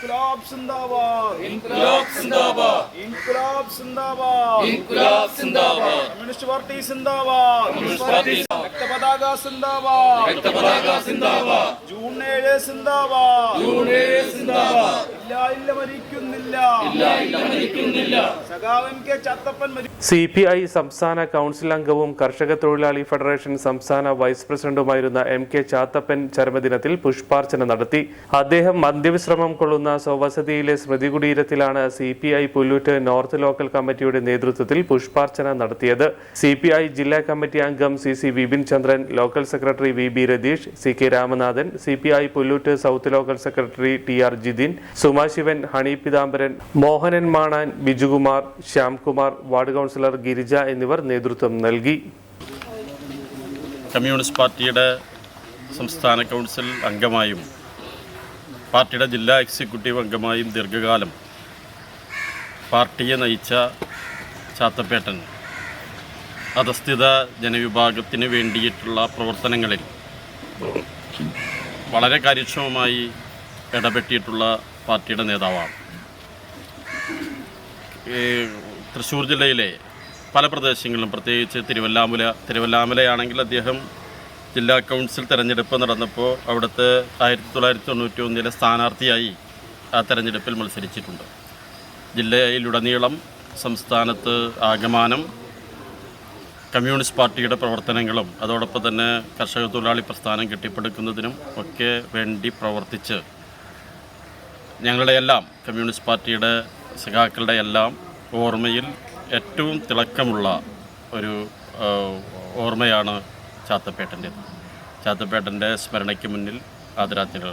ഇൻക്ലാബ് സിന്ദാബാദ്. ഇൻക്ലാബ് സിന്ദാബാദ്. ഇൻക്ലാബ് സിന്ദാബാദ്. ഇൻക്ലാബ് സിന്ദാബാദ്. കമ്മ്യൂണിസ്റ്റ് പാർട്ടി സിന്ദാബാദ്. Communist party. രക്തപതാക സിന്ദാബാദ്. രക്തപതാക സിന്ദാബാദ്. ജൂൺ ഏഴ് സിന്ദാബാദ്. ജൂൺ ഏഴ് സിന്ദാബാദ്. സി പി ഐ സംസ്ഥാന കൗൺസിൽ അംഗവും കർഷക തൊഴിലാളി ഫെഡറേഷൻ സംസ്ഥാന വൈസ് പ്രസിഡന്റുമായിരുന്ന എം കെ ചാത്തപ്പൻ ചരമദിനത്തിൽ പുഷ്പാർച്ചന നടത്തി. അദ്ദേഹം അന്ത്യവിശ്രമം കൊള്ളുന്ന സ്വവസതിയിലെ സ്മൃതി കുടീരത്തിലാണ് C P I Pullut north local കമ്മിറ്റിയുടെ നേതൃത്വത്തിൽ പുഷ്പാർച്ചന നടത്തിയത്. സി പി ഐ ജില്ലാ കമ്മിറ്റി അംഗം C C Vipin Chandran local secretary V B Ratheesh C K Ramanathan C P I Pullut south local secretary T R Jithin Sumashivan Honey Pithambaran Mohanan Manan Bijukumar Shyamkumar ward councillor Girija എന്നിവർ നേതൃത്വം നൽകി. Communist പാർട്ടിയുടെ സംസ്ഥാന council അംഗമായും പാർട്ടിയുടെ ജില്ലാ executive അംഗമായും ദീർഘകാലം പാർട്ടിയെ നയിച്ച ചാത്തപ്പേട്ടൻ അധസ്ഥിത ജനവിഭാഗത്തിന് വേണ്ടിയിട്ടുള്ള പ്രവർത്തനങ്ങളിൽ വളരെ കാര്യക്ഷമമായി ഇടപെട്ടിട്ടുള്ള പാർട്ടിയുടെ നേതാവാണ്. ഈ തൃശ്ശൂർ ജില്ലയിലെ പല പ്രദേശങ്ങളിലും പ്രത്യേകിച്ച് തിരുവല്ലാമല തിരുവല്ലാമലയാണെങ്കിൽ അദ്ദേഹം ജില്ലാ കൗൺസിൽ തെരഞ്ഞെടുപ്പ് നടന്നപ്പോൾ അവിടുത്തെ ആയിരത്തി തൊള്ളായിരത്തി തൊണ്ണൂറ്റി ഒന്നിലെ സ്ഥാനാർത്ഥിയായി ആ തെരഞ്ഞെടുപ്പിൽ മത്സരിച്ചിട്ടുണ്ട്. ജില്ലയിലുടനീളം സംസ്ഥാനത്ത് ആഗമാനം കമ്മ്യൂണിസ്റ്റ് പാർട്ടിയുടെ പ്രവർത്തനങ്ങളും അതോടൊപ്പം തന്നെ കർഷക തൊഴിലാളി പ്രസ്ഥാനം കെട്ടിപ്പടുക്കുന്നതിനും ഒക്കെ വേണ്ടി പ്രവർത്തിച്ച് ഞങ്ങളുടെ എല്ലാം കമ്മ്യൂണിസ്റ്റ് പാർട്ടിയുടെ സഖാക്കളുടെ എല്ലാം ഓർമ്മയിൽ ഏറ്റവും തിളക്കമുള്ള ഒരു ഓർമ്മയാണ് ചാത്തപ്പേട്ടന്റേത്. ചാത്തപ്പേട്ടന്റെ സ്മരണയ്ക്ക് മുന്നിൽ ആദരാജ്ഞകൾ